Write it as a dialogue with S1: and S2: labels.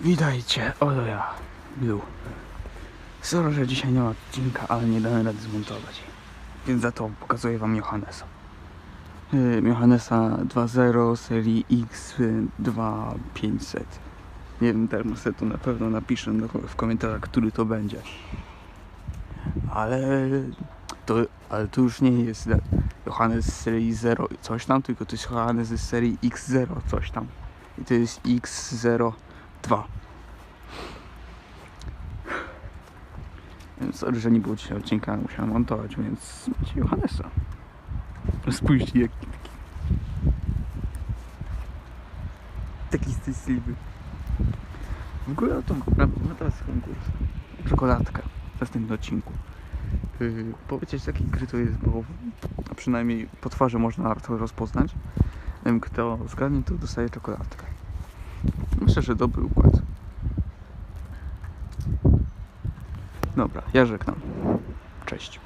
S1: Witajcie, oto ja, Blue. Sorry, że dzisiaj nie ma odcinka, ale nie dałem rady zmontować. Więc za to pokazuję wam Johannesa. Yy, Johannesa 2.0 serii X2500. Nie wiem, termosetu na pewno napiszę w komentarzach, który to będzie. Ale to, ale to już nie jest Johannes z serii 0 i coś tam, tylko to jest Johannes z serii X0 coś tam. I to jest X02. Więc sorry, że nie było dzisiaj odcinka, musiałem montować, więc macie Johannesa. Spójrzcie jaki taki. Taki szczęśliwy. W ogóle to mam, mam teraz konkurs. Czekoladka w następnym odcinku. Yy, powiedzieć z jakiej gry to jest, bo a przynajmniej po twarzy można to rozpoznać. Kto zgadnie, to dostaje czekoladkę. Myślę, że dobry układ. Dobra, ja żegnam. Cześć.